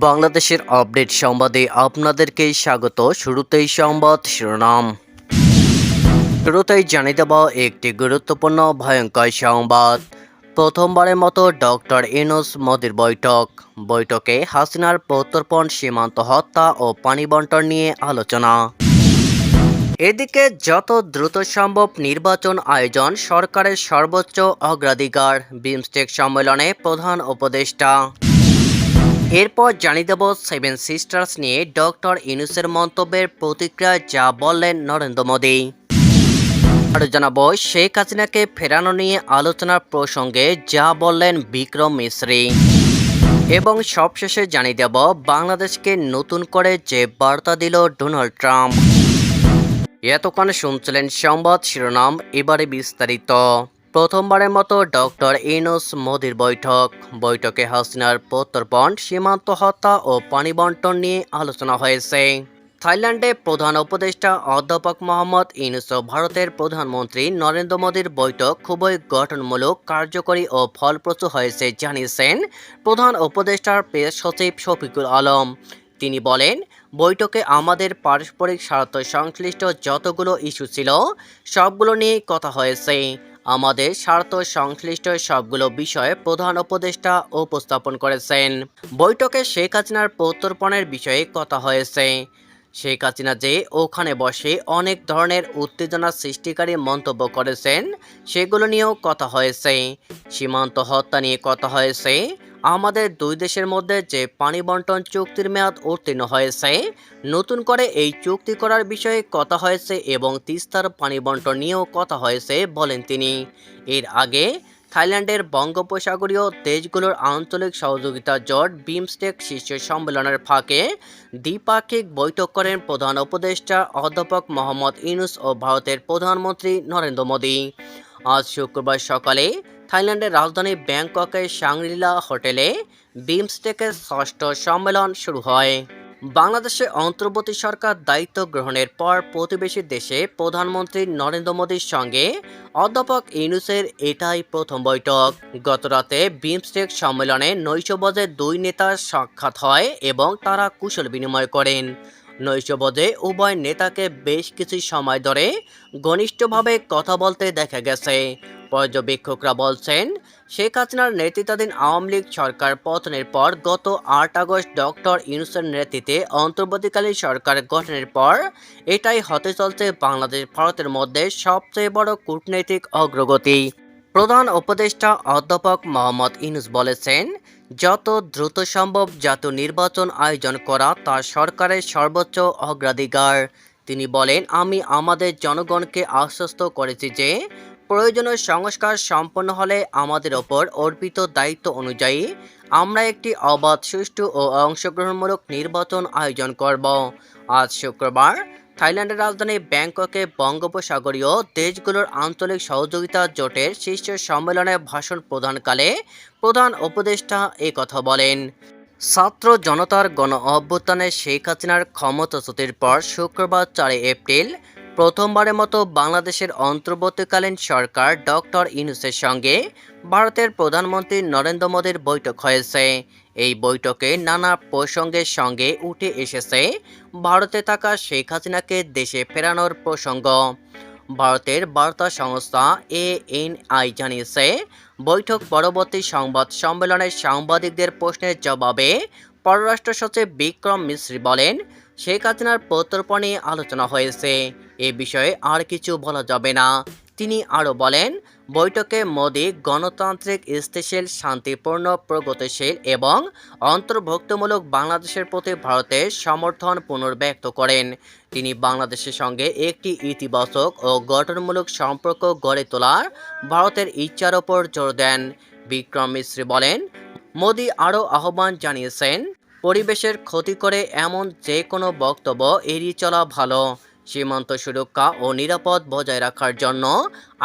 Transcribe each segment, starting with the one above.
বাংলাদেশের আপডেট সংবাদে আপনাদেরকে স্বাগত। শুরুতেই সংবাদ শিরোনাম। শুরুতেই জানিয়ে দেব একটি গুরুত্বপূর্ণ ভয়ঙ্কর সংবাদ। প্রথমবারের মতো ডক্টর ইনুস মোদির বৈঠক। বৈঠকে হাসিনার প্রত্যর্পণ, সীমান্ত হত্যা ও পানি বন্টন নিয়ে আলোচনা। এদিকে যত দ্রুত সম্ভব নির্বাচন আয়োজন সরকারের সর্বোচ্চ অগ্রাধিকার, বিমস্টেক সম্মেলনে প্রধান উপদেষ্টা। এরপর জানিয়ে দেব সেভেন সিস্টার্স নিয়ে ডক্টর ইনুসের মন্তব্যের প্রতিক্রিয়া, যা বললেন নরেন্দ্র মোদী। আরও জানাব, শেখ হাসিনাকে ফেরানো নিয়ে আলোচনার প্রসঙ্গে, যা বললেন বিক্রম মিশ্রি এবং সবশেষে জানিয়ে দেব, বাংলাদেশকে নতুন করে যে বার্তা দিল ডোনাল্ড ট্রাম্প। এতক্ষণ শুনছিলেন সংবাদ শিরোনাম, এবারে বিস্তারিত। প্রথমবারের মতো ডক্টর ইনোস মোদির বৈঠক। বৈঠকে হাসিনার প্রত্যর্পণ, সীমান্ত হত্যা ও পানি বন্টন নিয়ে আলোচনা হয়েছে। থাইল্যান্ডে প্রধান উপদেষ্টা অধ্যাপক মোহাম্মদ ইনুস ও ভারতের প্রধানমন্ত্রী নরেন্দ্র মোদীর বৈঠক খুবই গঠনমূলক, কার্যকরী ও ফলপ্রসূ হয়েছে জানিয়েছেন প্রধান উপদেষ্টার প্রেস সচিব শফিকুল আলম। তিনি বলেন, বৈঠকে আমাদের পারস্পরিক স্বার্থ সংশ্লিষ্ট যতগুলো ইস্যু ছিল, সবগুলো নিয়ে কথা হয়েছে। আমাদের স্বার্থ সংশ্লিষ্ট সবগুলো বিষয়ে প্রধান উপদেষ্টা উপস্থাপন করেছেন। বৈঠকে শেখ হাসিনার প্রত্যর্পণের বিষয়ে কথা হয়েছে। শেখ হাসিনা যে ওখানে বসে অনেক ধরনের উত্তেজনা সৃষ্টিকারী মন্তব্য করেছেন, সেগুলো নিয়েও কথা হয়েছে। সীমান্ত হত্যা নিয়ে কথা হয়েছে। আমাদের দুই দেশের মধ্যে যে পানি বন্টন চুক্তির মেয়াদ উত্তীর্ণ হয়েছে, নতুন করে এই চুক্তি করার বিষয়ে কথা হয়েছে এবং তিস্তার পানি বন্টন নিয়েও কথা হয়েছে বলেন তিনি। এর আগে থাইল্যান্ডের বঙ্গোপসাগরীয় দেশগুলোর আঞ্চলিক সহযোগিতা জোট বিমস্টেক শীর্ষ সম্মেলনের ফাঁকে দ্বিপাক্ষিক বৈঠক করেন প্রধান উপদেষ্টা অধ্যাপক মোহাম্মদ ইউনুস ও ভারতের প্রধানমন্ত্রী নরেন্দ্র মোদী। আজ শুক্রবার সকালে থাইল্যান্ডের রাজধানী ব্যাংককের সাংরিলা হোটেলে বিমস্টেকের ষষ্ঠ সম্মেলন শুরু হয়। বাংলাদেশে অন্তর্বর্তী সরকার দায়িত্ব গ্রহণের পর প্রতিবেশী দেশে প্রধানমন্ত্রী নরেন্দ্র মোদীর সঙ্গে অধ্যাপক ইউনুসের এটাই প্রথম বৈঠক। গতরাতে বিমস্টেক সম্মেলনে নৈশবজে দুই নেতার সাক্ষাৎ হয় এবং তারা কুশল বিনিময় করেন। নৈশবজে উভয় নেতাকে বেশ কিছু সময় ধরে ঘনিষ্ঠভাবে কথা বলতে দেখা গেছে। পর্যবেক্ষকরা বলছেন, শেখ হাসিনার নেতৃত্বাধীন আওয়ামী লীগ সরকার পতনের পর গত আট আগস্ট ডক্টর ইউনুসের নেতৃত্বে অন্তর্বর্তীকালীন সরকার গঠনের পর এটাই হতে চলছে বাংলাদেশ, ভারতের মধ্যে সবচেয়ে বড় কূটনৈতিক অগ্রগতি। প্রধান উপদেষ্টা অধ্যাপক মোহাম্মদ ইউনুস বলেছেন, যত দ্রুত সম্ভব জাতীয় নির্বাচন আয়োজন করা তা সরকারের সর্বোচ্চ অগ্রাধিকার। তিনি বলেন, আমি আমাদের জনগণকে আশ্বস্ত করেছি যে প্রয়োজনীয় সংস্কার সম্পন্ন হলে আমাদের ওপর অর্পিত দায়িত্ব অনুযায়ী আমরা একটি অবাধ, সুষ্ঠু ও অংশগ্রহণমূলক নির্বাচন আয়োজন করব। আজ শুক্রবার থাইল্যান্ডের রাজধানী ব্যাংককে বঙ্গোপসাগরীয় দেশগুলোর আঞ্চলিক সহযোগিতা জোটের শীর্ষ সম্মেলনে ভাষণ প্রদানকালে প্রধান উপদেষ্টা কথা বলেন। ছাত্র জনতার গণ অভ্যুত্থানে শেখ হাসিনার ক্ষমতাচ্যুতির পর শুক্রবার চারই এপ্রিল প্রথমবারের মতো বাংলাদেশের অন্তর্বর্তীকালীন সরকার ডক্টর ইনুসের সঙ্গে ভারতের প্রধানমন্ত্রী নরেন্দ্র মোদীর বৈঠক হয়েছে। এই বৈঠকে নানা প্রসঙ্গের সঙ্গে উঠে এসেছে ভারতে থাকা শেখ হাসিনাকে দেশে ফেরানোর প্রসঙ্গ। ভারতের বার্তা সংস্থা এ এএনআই জানিয়েছে, বৈঠক পরবর্তী সংবাদ সম্মেলনে সাংবাদিকদের প্রশ্নের জবাবে পররাষ্ট্র সচিব বিক্রম মিশ্রি বলেন, শেখ হাসিনার প্রত্যর্পণ আলোচনা হয়েছে। এ বিষয়ে আর কিছু বলা যাবে না। তিনি আরও বলেন, বৈঠকে মোদী গণতান্ত্রিক, স্থিতিশীল, শান্তিপূর্ণ, প্রগতিশীল এবং অন্তর্ভুক্তমূলক বাংলাদেশের প্রতি ভারতের সমর্থন পুনর্ব্যক্ত করেন। তিনি বাংলাদেশের সঙ্গে একটি ইতিবাচক ও গঠনমূলক সম্পর্ক গড়ে তোলার ভারতের ইচ্ছার ওপর জোর দেন। বিক্রম মিশ্রি বলেন, মোদী আরও আহ্বান জানিয়েছেন, পরিবেশের ক্ষতি করে এমন যে কোনো বক্তব্য এড়িয়ে চলা ভালো। সীমান্ত সুরক্ষা ও নিরাপদ বজায় রাখার জন্য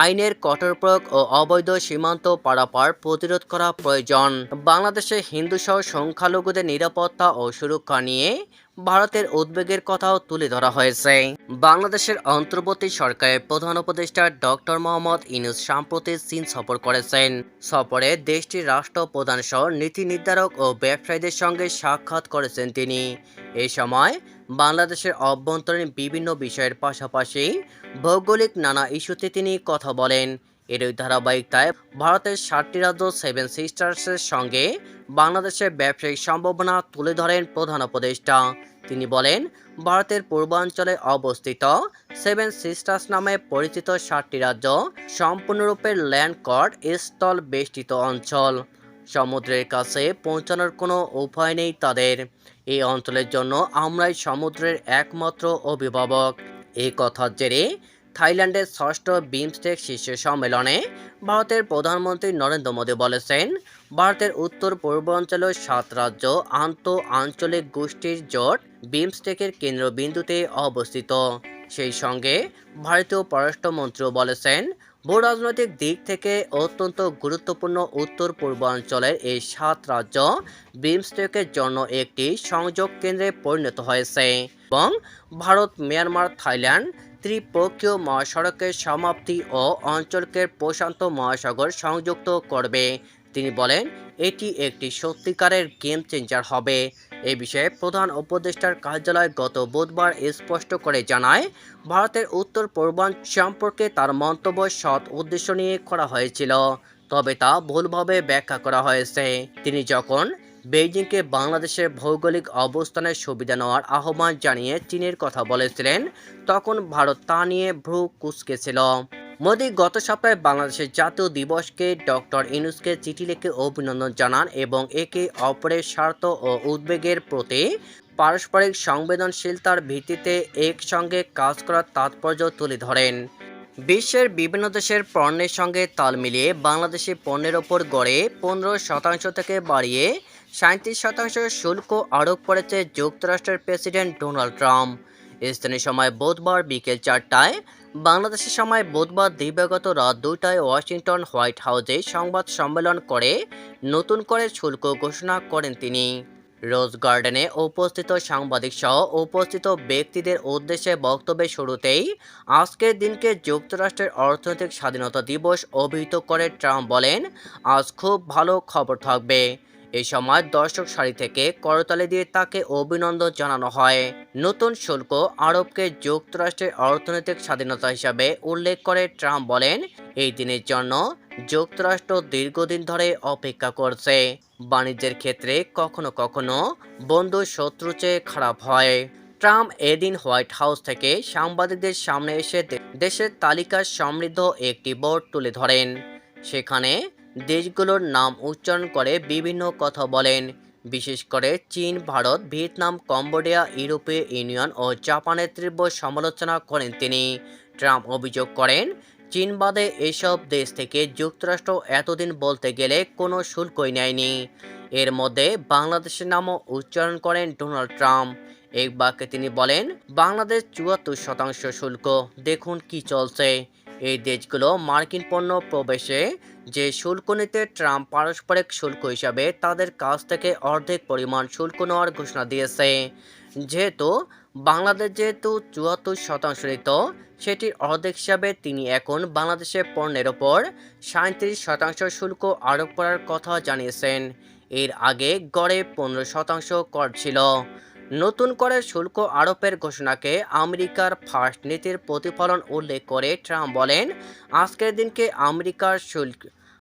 আইনের কঠোর প্রয়োগ ও অবৈধ সীমান্ত পারাপার প্রতিরোধ করা প্রয়োজন। বাংলাদেশে হিন্দুসহ সংখ্যালঘুদের নিরাপত্তা ও সুরক্ষা নিয়ে ভারতের উদ্বেগের কথাও তুলে ধরা হয়েছে। বাংলাদেশের অন্তর্বর্তী সরকারের প্রধান উপদেষ্টা ডক্টর মোহাম্মদ ইনুস সাম্প্রতি চীন সফর করেছেন। সফরে দেশটির রাষ্ট্রপ্রধান সহ নীতি নির্ধারক ও ব্যবসায়ীদের সঙ্গে সাক্ষাৎ করেছেন তিনি। এই সময় বাংলাদেশের অভ্যন্তরীণ বিভিন্ন বিষয়ের পাশাপাশি ভৌগোলিক নানা ইস্যুতে তিনি কথা বলেন। এরই ধারাবাহিকতায় ভারতের সাতটি রাজ্য সেভেন সিস্টার্সের সঙ্গে বাংলাদেশের ব্যবসায়িক সম্ভাবনা তুলে ধরেন প্রধান উপদেষ্টা। তিনি বলেন, ভারতের পূর্বাঞ্চলে অবস্থিত সেভেন সিস্টার্স নামে পরিচিত সাতটি রাজ্য সম্পূর্ণরূপে ল্যান্ড কর্ড স্থল বেষ্টিত অঞ্চল। সমুদ্রের কাছে পৌঁছানোর কোনো উপায় নেই তাদের। এই অঞ্চলের জন্য আমরাই সমুদ্রের একমাত্র অভিভাবক। এই কথার জেরে থাইল্যান্ডের ষষ্ঠ বিমস্টেক শীর্ষ সম্মেলনে ভারতের প্রধানমন্ত্রী নরেন্দ্র মোদী বলেছেন, ভারতের উত্তর পূর্বাঞ্চলের সাত রাজ্য আন্ত আঞ্চলিক গোষ্ঠীর জোট বিমস্টেকের কেন্দ্রবিন্দুতে অবস্থিত। সেই সঙ্গে ভারতীয় পররাষ্ট্রমন্ত্রীও বলেছেন ভূ রাজনৈতিক দিক থেকে অত্যন্ত গুরুত্বপূর্ণ উত্তর পূর্বাঞ্চলের এই সাত রাজ্য বিমস্টেকের জন্য একটি সংযোগ কেন্দ্রে পরিণত হয়েছে এবং ভারত, মিয়ানমার, থাইল্যান্ড, ত্রিপক্ষীয় মহাসড়কের সমাপ্তি ও অঞ্চলকে প্রশান্ত মহাসাগর সংযুক্ত করবে। তিনি বলেন, এটি একটি সত্যিকারের গেম চেঞ্জার হবে। এ বিষয়ে প্রধান উপদেষ্টার কার্যালয় গত বুধবার স্পষ্ট করে জানায়, ভারতের উত্তর পূর্বাঞ্চল সম্পর্কে তার মন্তব্য সৎ উদ্দেশ্য নিয়ে করা হয়েছিল, তবে তা ভুলভাবে ব্যাখ্যা করা হয়েছে। তিনি যখন বেইজিংকে বাংলাদেশের ভৌগোলিক অবস্থানের সুবিধা নেওয়ার আহ্বান জানিয়ে চীনের কথা বলেছিলেন, তখন ভারত তা নিয়ে ভ্রু কুচকেছিল। মোদি গত সপ্তাহে বাংলাদেশের জাতীয় দিবসকে ডক্টর ইনুসকে চিঠি লিখে অভিনন্দন জানান এবং একে অপরের স্বার্থ ও উদ্বেগের প্রতি পারস্পরিক সংবেদনশীলতার ভিত্তিতে একসঙ্গে কাজ করার তাৎপর্য তুলে ধরেন। বিশ্বের বিভিন্ন দেশের পণ্যের সঙ্গে তাল মিলিয়ে বাংলাদেশি পণ্যের ওপর গড়ে পনেরো শতাংশ থেকে বাড়িয়ে সাঁত্রিশ শতাংশ শুল্ক আরোপ করেছে যুক্তরাষ্ট্রের প্রেসিডেন্ট ডোনাল্ড ট্রাম্প। স্থানীয় সময় বুধবার বিকেল চারটায় বাংলাদেশের সময় বুধবার দিবাগত রাত দুটায় ওয়াশিংটন হোয়াইট হাউসে সংবাদ সম্মেলন করে নতুন করে শুল্ক ঘোষণা করেন তিনি। রোজ গার্ডেনে উপস্থিত সাংবাদিক সহ উপস্থিত ব্যক্তিদের উদ্দেশ্যে বক্তব্যের শুরুতেই আজকের দিনকে যুক্তরাষ্ট্রের অর্থনৈতিক স্বাধীনতা দিবস অভিহিত করে ট্রাম্প বলেন, আজ খুব ভালো খবর থাকবে। এই সময় দর্শক সারি থেকে করতালি দিয়ে তাকে অভিনন্দন জানানো হয়। নতুন শুল্ক আরবকে যুক্তরাষ্ট্রের অর্থনৈতিক স্বাধীনতা হিসাবে উল্লেখ করে ট্রাম্প বলেন, এই দিনের জন্য যুক্তরাষ্ট্র দীর্ঘদিন ধরে অপেক্ষা করছে। বাণিজ্যের ক্ষেত্রে কখনো কখনো বন্ধু শত্রু চেয়ে খারাপ হয়। ট্রাম্প এদিন হোয়াইট হাউস থেকে সাংবাদিকদের সামনে এসে দেশের তালিকার সমৃদ্ধ একটি বোর্ড তুলে ধরেন। সেখানে দেশগুলোর নাম উচ্চারণ করে বিভিন্ন কথা বলেন। বিশেষ করে চীন, ভারত, ভিয়েতনাম, কম্বোডিয়া, ইউরোপীয় ইউনিয়ন ও জাপানের তীব্র সমালোচনা করেন তিনি। ট্রাম্প অভিযোগ করেন, চীন বাদে এসব দেশ থেকে যুক্তরাষ্ট্র এতদিন বলতে গেলে কোনো শুল্কই নেয়নি। এর মধ্যে বাংলাদেশের নামও উচ্চারণ করেন ডোনাল্ড ট্রাম্প। এক বাক্যে তিনি বলেন, বাংলাদেশ চুয়াত্তর শতাংশ শুল্ক, দেখুন কি চলছে। এই দেশগুলো মার্কিন পণ্য প্রবেশে যে শুল্ক নিতে ট্রাম্প পারস্পরিক শুল্ক হিসাবে তাদের কাছ থেকে অর্ধেক পরিমাণ শুল্ক নেওয়ার ঘোষণা দিয়েছে। যেহেতু বাংলাদেশ যেহেতু চুয়াত্তর শতাংশ নিত সেটির অর্ধেক হিসাবে তিনি এখন বাংলাদেশের পণ্যের ওপর সাঁত্রিশ শতাংশ শুল্ক আরোপ করার কথা জানিয়েছেন। এর আগে গড়ে পনেরো শতাংশ কর ছিল। নতুন করে শুল্ক আরোপের ঘোষণাকে আমেরিকার ফার্স্ট নীতির প্রতিফলন উল্লেখ করে ট্রাম্প বলেন, আজকের দিনকে আমেরিকার শুল্ক